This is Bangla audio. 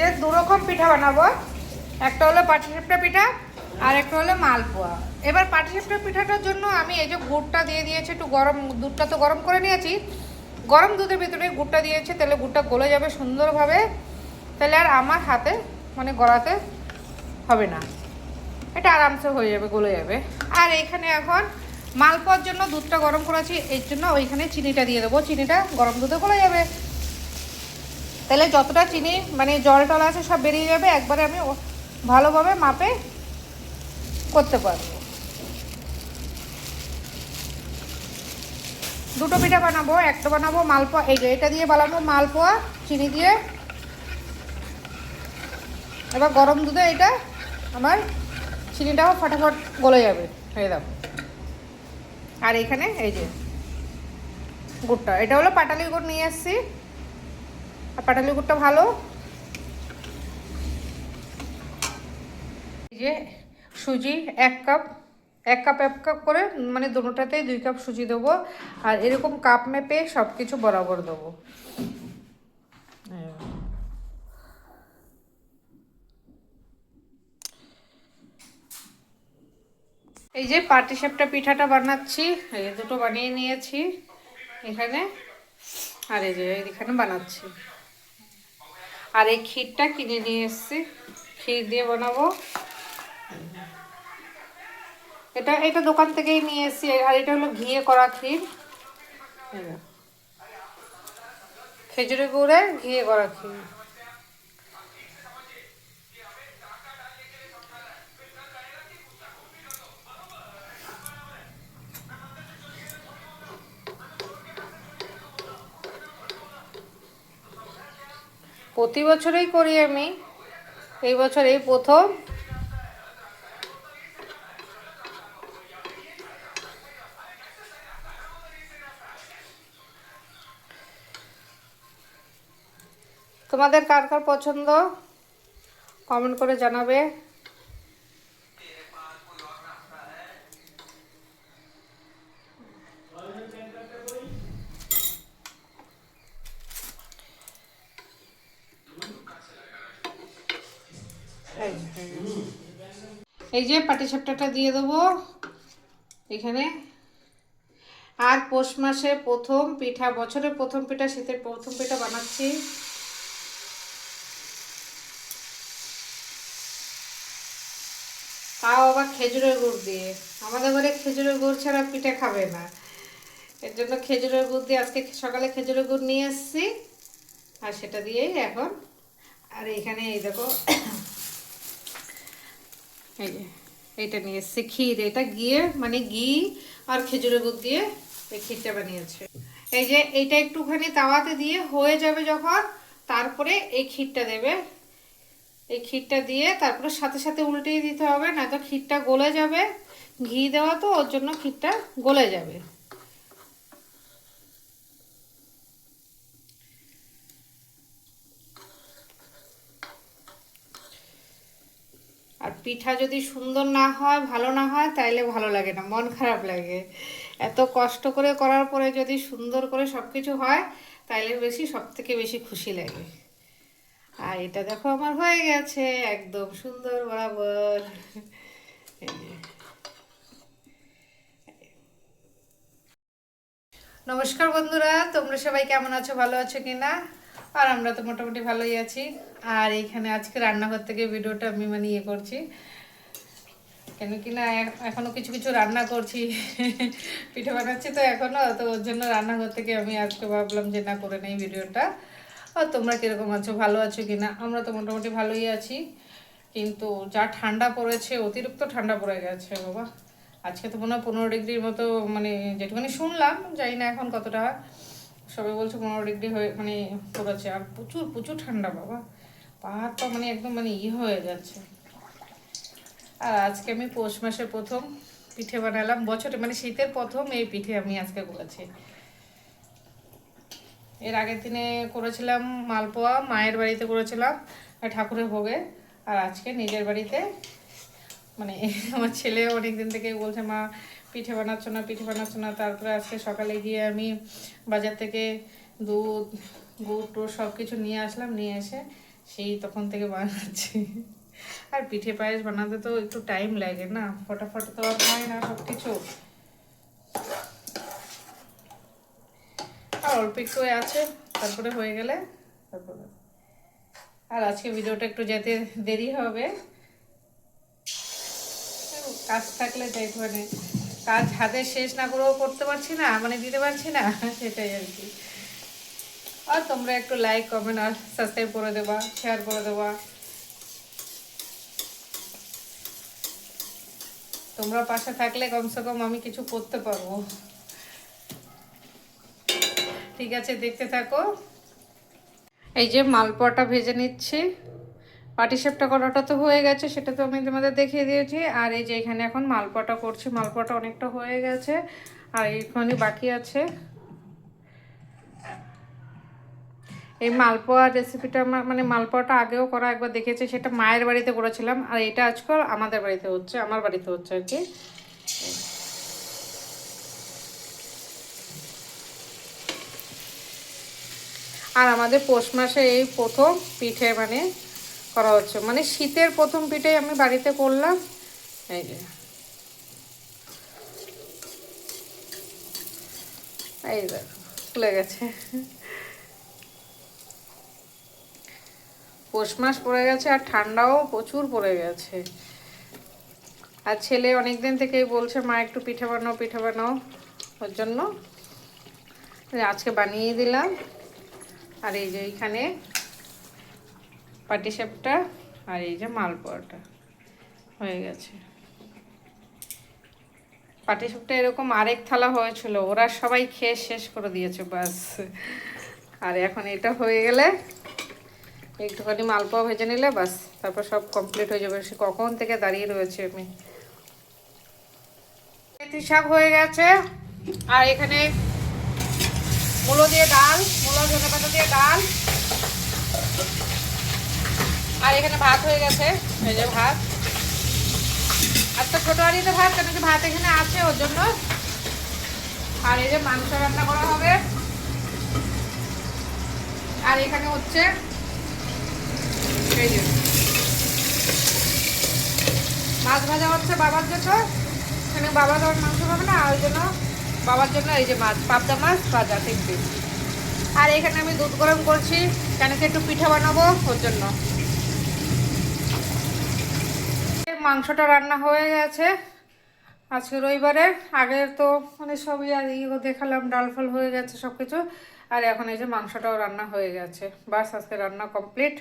যে দু রকম পিঠা বানাবো। একটা হলো পাটিসাপটা পিঠা আর একটা হলো মালপোয়া। এবার পাটিসাপটা পিঠাটার জন্য আমি এই যে গুড়টা দিয়ে দিয়েছি, একটু গরম দুধটা তো গরম করে নিয়েছি। গরম দুধের ভিতরে গুড়টা দিয়েছি, তাহলে গুড়টা গলে যাবে সুন্দরভাবে। তাহলে আর আমার হাতে মানে গড়াতে হবে না। এটা আরামসে হয়ে যাবে, গলে যাবে। আর এখানে এখন মালপোয়ার জন্য দুধটা গরম করেছি, এর জন্য ওইখানে চিনিটা দিয়ে দেবো। চিনিটা গরম দুধে গলে যাবে। তাহলে যতটা চিনি মানে জল টল আছে সব বেরিয়ে যাবে, একবারে আমি ভালোভাবে মাপে করতে পারব। দুটো পিঠা বানাবো, একটা বানাবো মালপোয়া, এই যে এটা দিয়ে বানাবো মালপোয়া, চিনি দিয়ে। এবার গরম দুধে এটা আমার চিনিটাও ফটাফট গলে যাবে হয়ে দেখো আর এখানে এই যে গুড়টা, এটা হলো পাটালি গুড় নিয়ে এসেছি। আর পাটালি গুড়টা ভালো? এই যে সুজি, এক কাপ এক কাপ এক কাপ করে মানে দুটোটাতে দুই কাপ সুজি দেবো। আর এরকম কাপ মেপে সব কিছু বরাবর দেবো। এই। যে পাটিসাপটা পিঠাটা বানাচ্ছি, এই দুটো বানিয়ে নিয়েছি এখানে। আর এই যে এখানে বানাচ্ছি। আর এই ক্ষীরটা কিনে নিয়ে এসছি। ক্ষীর দিয়ে বানাবো। এটা এটা দোকান থেকেই নিয়ে এসছি। আর এটা হলো ঘিয়ে করা ক্ষীর। এই দেখো। খেজুরি গুড়ে ঘিয়ে করা ক্ষীর। প্রতি বছরেই করি আমি। এই বছর এই প্রথম। তোমাদের কার কার পছন্দ? কমেন্ট করে জানাবে। এই যে, পাটিসাপটাটা দিয়ে দেবো এখানে। আর পৌষ মাসে প্রথম পিঠা বছরের প্রথম পিঠা শীতের প্রথম পিঠা বানাচ্ছি। তাও আবার খেজুরের গুড় দিয়ে। আমাদের ঘরে খেজুরের গুড় ছাড়া পিঠে খাবে না। এর জন্য খেজুরের গুড় দিয়ে আজকে সকালে খেজুরের গুড় নিয়ে এসেছি। আর সেটা দিয়েই এখন আর এখানে এই দেখো এই যে এটা নিয়ে এসছে ক্ষীর এটা গিয়ে মানে ঘি আর খেজুরের গুড় দিয়ে এই ক্ষীরটা বানিয়েছে। এই যে, এইটা একটুখানি তাওয়াতে দিয়ে হয়ে যাবে যখন, তারপরে এই ক্ষীরটা দেবে। এই ক্ষীরটা দিয়ে তারপরে সাথে সাথে উল্টিয়ে দিতে হবে না তো ক্ষীরটা গলে যাবে। ঘি দেওয়া তো, ওর জন্য ক্ষীরটা গলে যাবে। আর পিঠা যদি সুন্দর না হয়, ভালো না হয়, তাইলে ভালো লাগে না, মন খারাপ লাগে। এত কষ্ট করে করার পরে যদি সুন্দর করে সব কিছু হয়, তাইলে বেশি সব থেকে বেশি খুশি লাগে। আর এটা দেখো আমার হয়ে গেছে, একদম সুন্দর বরাবর। নমস্কার বন্ধুরা, তোমরা সবাই কেমন আছো, ভালো আছো কিনা? আর আমরা তো মোটামুটি ভালোই আছি। আর এইখানে আজকে রান্নাঘর থেকে ভিডিওটা আমি মানে ইয়ে করছি। কেন কি না, এ- এখনও কিছু কিছু রান্না করছি। পিঠে বানাচ্ছি তো এখনও, তো ওর জন্য রান্নাঘর থেকে আমি আজকে ভাবলাম যে না, করে নেই ভিডিওটা। আর তোমরা কীরকম আছো, ভালো আছো কিনা? আমরা তো মোটামুটি ভালোই আছি। কিন্তু যা ঠান্ডা পড়েছে, অতিরিক্ত ঠান্ডা পড়ে গেছে, বাবা। আজকে তো মনে হয় পনেরো ডিগ্রির মতো মানে যেটুখানি শুনলাম, জানি না এখন কতটা। সবাই বলছে পনেরো ডিগ্রি হয়ে মানে পড়েছে। আর প্রচুর প্রচুর ঠান্ডা, বাবা। পাহাড় তো মানে একদম মানে ইয়ে হয়ে যাচ্ছে। আর আজকে আমি পৌষ মাসের প্রথম পিঠে বানালাম। বছরে মানে শীতের প্রথম এই পিঠে আমি আজকে করেছি। এর আগের দিনে করেছিলাম মালপোয়া, মায়ের বাড়িতে করেছিলাম ঠাকুরের ভোগে। আর আজকে নিজের বাড়িতে মানে আমার ছেলে অনেক দিন থেকে বলছে, মা পিঠে বানাচ্ছ না, পিঠে বানাচ্ছ না, তারপরে আজকে সকালে গিয়ে আমি বাজার থেকে দুধ, গুড় টুড় সব কিছু নিয়ে আসলাম, নিয়ে এসে সেই তখন থেকে বানাচ্ছি। আর পিঠে পায়েস বানাতে তো একটু টাইম লাগে না, ফটাফট তো আর হয় না সব কিছু আর অল্প একটু আছে, তারপরে হয়ে গেলে তারপরে। আর আজকে ভিডিওটা একটু যেতে দেরি হবে। কাজ থাকলে যাই মানে কাজ হাতে শেষ না করেও করতে পারছি না মানে দিতে পারছি না, সেটাই আর কি। আর তোমরা একটু লাইক কমেন্ট আর সাবস্ক্রাইব করে দেবা শেয়ার করে দেবা। তোমরা পাশে থাকলে কমসে কম আমি কিছু করতে পারব। ঠিক আছে, দেখতে থাকো। এই যে মালপোয়াটা ভেজে নিচ্ছি। পাটিসাপটা করাটা তো হয়ে গেছে, সেটা তো আমি তোমাদের দেখিয়ে দিয়েছি। আর এই যে এখানে এখন মালপোয়াটা করছি, মালপোয়াটা অনেকটা হয়ে গেছে। আর এইখানে বাকি আছে। এই মালপোয়া রেসিপিটা আমার মানে মালপোয়াটা আগেও করা, একবার দেখেছি, সেটা মায়ের বাড়িতে করেছিলাম। আর এটা আজকাল আমাদের বাড়িতে হচ্ছে, আমার বাড়িতে হচ্ছে আর কি। আর আমাদের পৌষ মাসে এই প্রথম পিঠে মানে করা হচ্ছে। মানে শীতের প্রথম পিঠে আমি বাড়িতে করলাম। এই যে। এই দেখো খুলে গেছে। পৌষ মাস পড়ে গেছে আর ঠান্ডাও প্রচুর পড়ে গেছে। আর ছেলে অনেক দিন থেকেই বলছে, মা, একটু পিঠে বানাও পিঠে বানাও। ওর জন্য। আজকে বানিয়ে দিলাম। আর এই যে এইখানে পাটিসাপটা আর এই যে মালপোয়াটা। হয়ে গেছে। পাটিসাপটা এরকম আরেক থালা হয়েছিল, ওরা সবাই খেয়ে শেষ করে দিয়েছে, বাস। আর এখন এটা হয়ে গেলে একটুখানি মালপোয়া ভেজে নিলে, বাস, তারপর সব কমপ্লিট হয়ে যাবে। সে কখন থেকে দাঁড়িয়ে রয়েছে আমি? মেথি শাক হয়ে গেছে। আর এখানে মূলো দিয়ে ডাল, মূলো ধনে পাতা দিয়ে ডাল। আর এখানে ভাত হয়ে গেছে, এই যে ভাত। আর তো ছোটো হাঁড়িতে ভাত, কেন কি ভাত এখানে আছে ওর জন্য? আর এই যে মাংস রান্না করা হবে। আর এখানে হচ্ছে, এই যে। মাছ ভাজা হচ্ছে বাবার জন্য। এখানে বাবা তো মাংস খাবে না, ওই জন্য বাবার জন্য এই যে মাছ, পাবদা মাছ ভাজা দেখবে আর এখানে আমি দুধ গরম করছি, কেন কি একটু পিঠা বানাবো ওর জন্য। মাংসটা রান্না হয়ে গেছে। আজকে রবিবারে, আগের তো মানে সবই আর ইয়ে দেখালাম, ডাল ফাল হয়ে গেছে সব কিছু আর এখন এই যে মাংসটাও রান্না হয়ে গেছে। বাস আজকে রান্না কমপ্লিট।